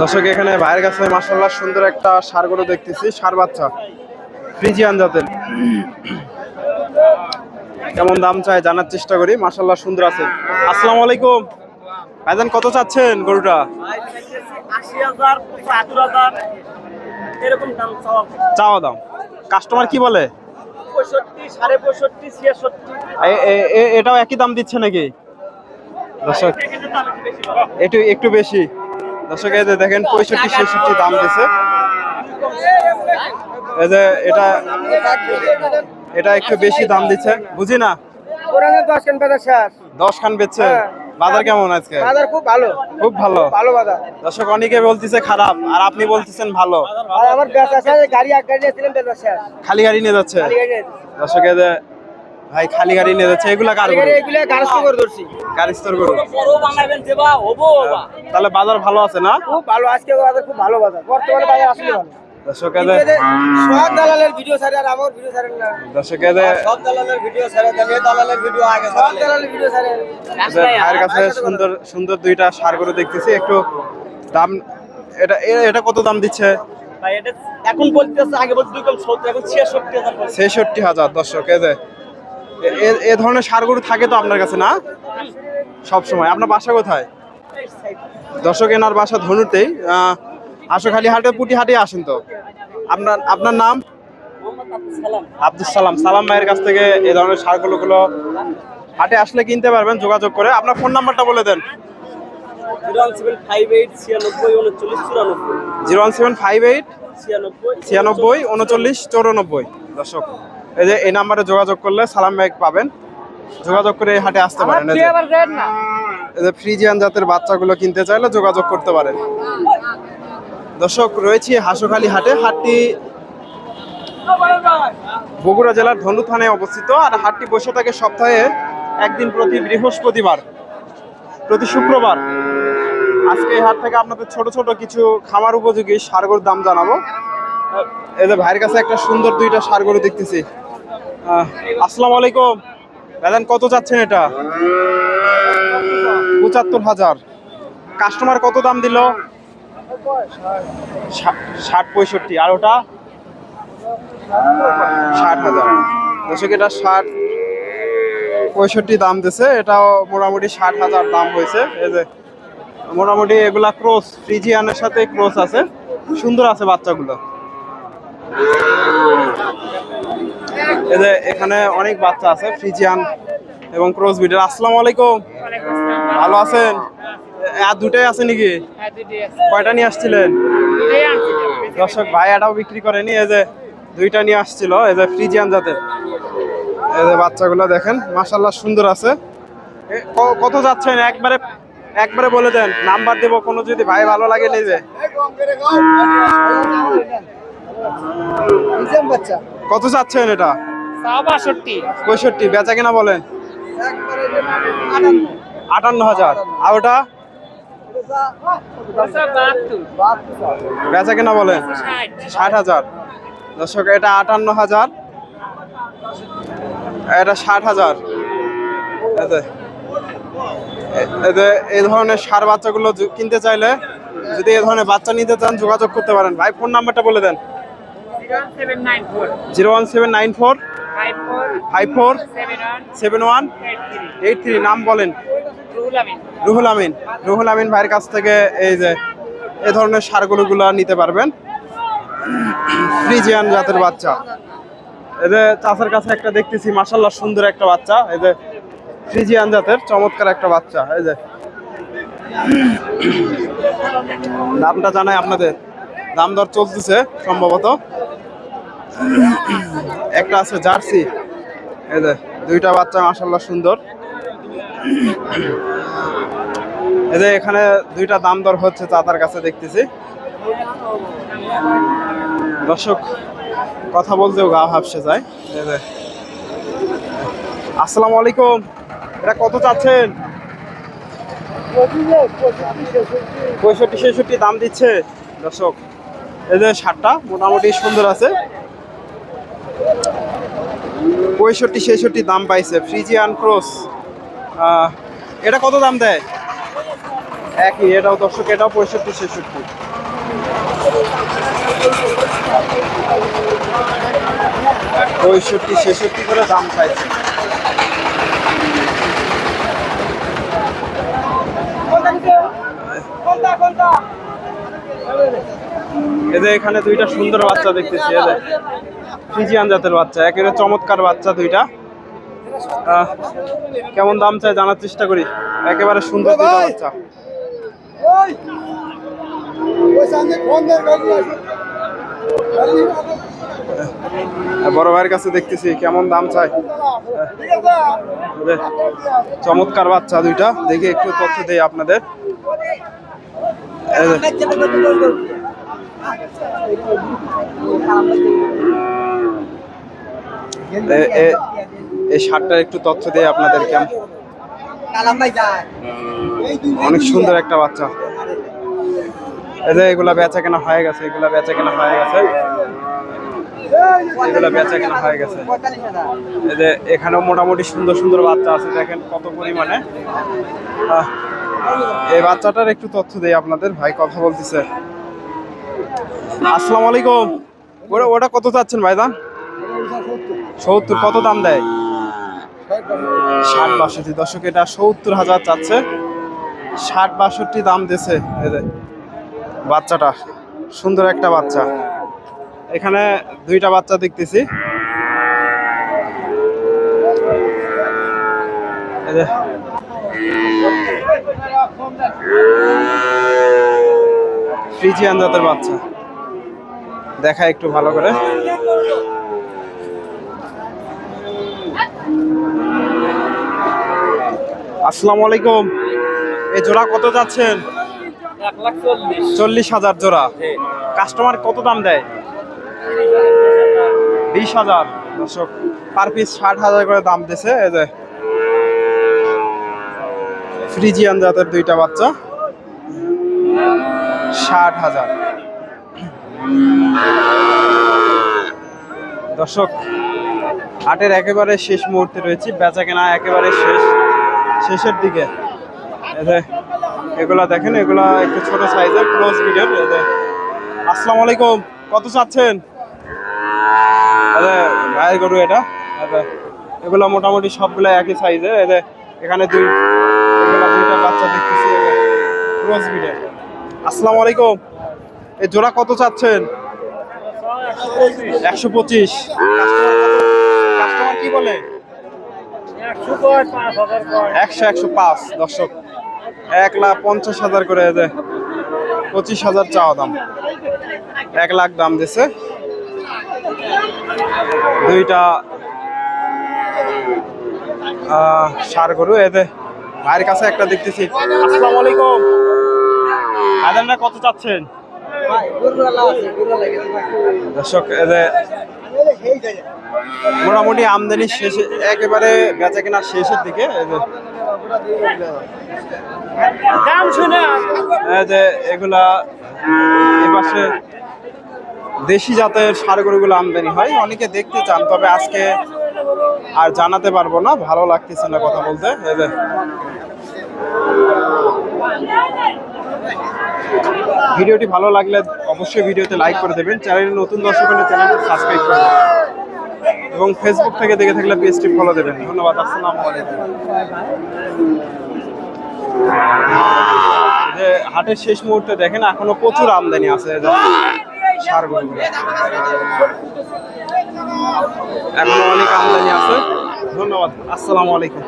দর্শক এখানে ভাইয়ের কাছে মাসাল্লাহ সুন্দর একটা সার গরু দেখতেছি সার বাচ্চা ফ্রিজিয়ান জাতের। কেমন দাম চাই জানার চেষ্টা করি মাসাল্লাহ সুন্দর আছে। আসসালামু আলাইকুম। ভাইজান কত চাচ্ছেন গরুটা? চাওয়া দাম। কাস্টমার কি বলে? এটাও একই দাম দিচ্ছে নাকি? দর্শক একটু একটু বেশি। দর্শক এই যে দেখেন পঁয়ষট্টি ছেষট্টি দাম দিছে। এই যে এটা এটা একটু বেশি দাম দিচ্ছে। বুঝি না? পুরানো দশ কেন বাজার দশ খান বেচছে। হ্যাঁ। বাজার কেমন আজকে? বাজার খুব ভালো। খুব ভালো। ভালো বাজার। দর্শক অনেকে বলতেছে খারাপ আর আপনি বলতেছেন ভালো। আমার গাড়ি এক গাড়ি নিয়েছিলাম খালি গাড়ি নিয়ে যাচ্ছে? খালি গাড়ি নিয়ে যাচ্ছি। দর্শক এই যে ভাই খালি গাড়ি নিয়ে যাচ্ছে এগুলা কার গরু? গাড়ি এগুলো করে ধরছি। গাড়ি স্তর গরু? বড় বানাবেন দেবা হব হবা তাহলে বাজার ভালো আছে না? খুব ভালো আজকে বাজার খুব ভালো বাজার। বর্তমানে বাজার আসলে ভালো। দালালের ভিডিও ছাড়ে আর আমার ভিডিও ছাড়েন না। দর্শক এই যে সব দালালের ভিডিও ছাড়ে দালালের ভিডিও আগে সব দালালের ভিডিও ছাড়ে। যে কাছে সুন্দর সুন্দর দুইটা সার গরু দেখতেছি একটু দাম এটা এ- এটা কত দাম দিচ্ছে? ভাই এটা এখন বলতেছে আগে বলতে দুই কম এখন হাজার হাজার দর্শক এই যে এ- এ- এ ধরনের সার গরু থাকে তো আপনার কাছে না? সব সময়। আপনার বাসা কোথায়? দর্শক এনার বাসা ধনুতেই। আশোখালি হাটে পুটি হাটে আসেন তো? আপনার আপনার নাম? আব্দুল সালাম। সালাম ভাইয়ের কাছ থেকে এই ধরনের সারগুলো গুলো হাটে আসলে কিনতে পারবেন যোগাযোগ করে। আপনার ফোন নাম্বারটা বলে দেন। Zero one seven five eight ছিয়ানব্বই উনচল্লিশ চৌরানব্বই। দর্শক এই যে এই নাম্বারে যোগাযোগ করলে সালাম ব্যাগ পাবেন। যোগাযোগ করে এই হাটে আসতে পারেন। এই যে- ফ্রিজিয়ান জাতের বাচ্চাগুলো কিনতে চাইলে যোগাযোগ করতে পারেন। দর্শক রয়েছি হাসোখালী হাটে। হাটটি বগুড়া জেলার ধনু থানায় অবস্থিত আর হাটটি বসে থাকে সপ্তাহে একদিন প্রতি বৃহস্পতিবার প্রতি শুক্রবার। আজকে এই হাট থেকে আপনাদের ছোট ছোট কিছু খামার উপযোগী সারগর দাম জানাব। এই যে ভাইয়ের কাছে একটা সুন্দর দুইটা সারগরু দেখতেছি। আসসালামু আলাইকুম। দাদান কত চাচ্ছেন এটা? পঁচাত্তর হাজার। কাস্টমার কত দাম দিল? ষাট পঁয়ষট্টি। আর ওটা? ষাট হাজার। দর্শক, এটা ষাট পঁয়ষট্টি দাম দিছে। এটাও মোটামুটি ষাট হাজার দাম হয়েছে। এই যে, মোটামুটি এগুলা ক্রস, ফ্রিজিয়ানের সাথে ক্রস আছে। সুন্দর আছে বাচ্চাগুলো। এই যে এখানে অনেক বাচ্চা আছে, ফ্রিজিয়ান এবং ক্রস বিডের আসসালামু আলাইকুম। ভালো আছেন? আর দুটাই আছে নাকি? কয়টা নিয়ে আসছিলেন? দর্শক ভাই এটাও বিক্রি করেনি, এই যে দুইটা নিয়ে আসছিল, এই যে ফ্রিজিয়ান জাতের। এই যে বাচ্চাগুলো দেখেন মাশাল্লাহ সুন্দর আছে। কত যাচ্ছেন? একবারে একবারে বলে দেন, নাম্বার দেবো, কোনো যদি ভাই ভালো লাগে নেবে। নিজাম বাচ্চা। কত চাচ্ছেন এটা? বাষট্টি। পঁয়ষট্টি বেচা কিনা বলেন? আটান্ন। হাজার। আর ওটা? বেচা কিনা বলেন? ষাট। হাজার। দর্শক এটা আটান্ন হাজার। এটা ষাট হাজার। এতে এতে এই ধরনের সার বাচ্চাগুলো কিনতে চাইলে যদি এই ধরনের বাচ্চা নিতে চান যোগাযোগ করতে পারেন। ভাই ফোন নাম্বারটা বলে দেন। Zero one seven nine four five four seven one eight three নাম বলেন। রুহুল আমিন। রুহুল আমিন। ভাইয়ের কাছ থেকে এই যে এই ধরনের সারগুলোগুলো নিতে পারবেন। ফ্রিজিয়ান জাতের বাচ্চা। এই যে চাষের কাছে একটা দেখতেছি মাসাল্লাহ সুন্দর একটা বাচ্চা। এই যে ফ্রিজিয়ান জাতের চমৎকার একটা বাচ্চা। এই যে দামটা জানাই আপনাদের। দাম দর চলতেছে সম্ভবত। একটা আছে জার্সি। এই যে, দুইটা বাচ্চা মাসাল্লাহ সুন্দর। এই যে, এখানে দুইটা দাম দর হচ্ছে চাতার কাছে দেখতেছি। দর্শক, কথা বলতেও গা হাফসে যায়। এই যে। আসসালামু আলাইকুম। এটা কত চাচ্ছেন? পঁয়ষট্টি, ছেষট্টি দাম দিচ্ছে। দর্শক, এই যে, শার্টটা মোটামুটি সুন্দর আছে। পঁয়ষট্টি, ছেষট্টি দাম পাইছে। ফ্রিজিয়ান ক্রস এটা কত দাম দেয়? একই, এটাও দর্শক, এটাও পঁয়ষট্টি, ছেষট্টি। পঁয়ষট্টি, ছেষট্টি করে দাম পাইছে। এদের এখানে দুইটা সুন্দর বাচ্চা দেখতেছি এদের ফ্রিজিয়ান জাতের বাচ্চা একেবারে চমৎকার বাচ্চা দুইটা। কেমন দাম চাই জানার চেষ্টা করি। একেবারে সুন্দর দুইটা বাচ্চা। আর বড় ভাইয়ের কাছে দেখতেছি কেমন দাম চাই? চমৎকার বাচ্চা দুইটা। দেখি একটু তথ্য দেই আপনাদের। এই শার্টটার একটু তথ্য দেই আপনাদের কেমন অনেক সুন্দর একটা বাচ্চা। এই যে এগুলা বেচা কেনা হয়ে গেছে এগুলা বেচা কেনা হয়ে গেছে। এগুলা বেচা কেনা হয়ে গেছে। এই যে এখানেও মোটামুটি সুন্দর সুন্দর বাচ্চা আছে দেখেন কত পরিমাণে। এই বাচ্চাটার একটু তথ্য দেই আপনাদের ভাই কথা বলতেছে। আসসালামু আলাইকুম। ওটা ওটা কত চাচ্ছেন সত্তর, কত দাম দেয়? ষাট বাষট্টি। দর্শক, এটা সত্তর হাজার চাচ্ছে। ষাট বাষট্টি দাম এদের বাচ্চাটা। সুন্দর একটা বাচ্চা। এখানে দুইটা বাচ্চা দেখতেছি। ফ্রিজিয়ান জাতের বাচ্চা। দেখা একটু ভালো করে। আসসালামু আলাইকুম। এই জোড়া কত যাচ্ছেন? চল্লিশ হাজার জোড়া। কাস্টমার কত দাম দেয়? বিশ হাজার। দর্শক, পার পিস ষাট হাজার করে দাম দিছে। এই যে, ফ্রিজিয়ান জাতের দুইটা বাচ্চা। ষাট হাজার। দর্শক, হাটের একেবারে শেষ মুহূর্তে রয়েছে। বেচা কেনা একেবারে শেষ। শেষের দিকে। এগুলা দেখেন, এগুলা একটু ছোট সাইজের ক্লোজ বিডের আসসালামু আলাইকুম, কত চাচ্ছেন? গায়ের গরু এটা এগুলা মোটামুটি সবগুলা একই সাইজের এখানে দুই দুইটা বাচ্চা দেখতেছি ক্লোজ বিডের আসসালামু আলাইকুম, এই জোড়া কত চাচ্ছেন? একশো পঁচিশ। কাস্টমার কি বলে? একশো একশো পাঁচ দর্শক। এক লাখ পঞ্চাশ হাজার করে দে পঁচিশ হাজার চাওয়া দাম। এক লাখ দাম দিছে। দুইটা সার গরু এতে ভাইয়ের কাছে একটা দেখতেছি। আসসালামু আলাইকুম। আদানরা কত চাচ্ছেন? দর্শক এদের মোটামুটি আমদানি শেষে একেবারে বেচা কেনা শেষের দিকে এই যে। দাম শুনে যে এগুলা এপাশে দেশি জাতের সার গরুগুলো আমদানি হয়। অনেকে দেখতে চান তবে আজকে আর জানাতে পারব না ভালো লাগতেছে না কথা বলতে। ভিডিওটি ভালো লাগলে অবশ্যই ভিডিওতে লাইক করে দেবেন। চ্যানেলে নতুন দর্শক হলে চ্যানেলটি সাবস্ক্রাইব করবেন এবং ফেসবুক থেকে দেখে থাকলে পেজটি ফলো দেবেন। ধন্যবাদ, আসসালামু আলাইকুম। যে হাটের শেষ মুহূর্তে দেখেন, এখনও প্রচুর আমদানি আছে। এখনও অনেক আমদানি আছে। ধন্যবাদ, আসসালামু আলাইকুম।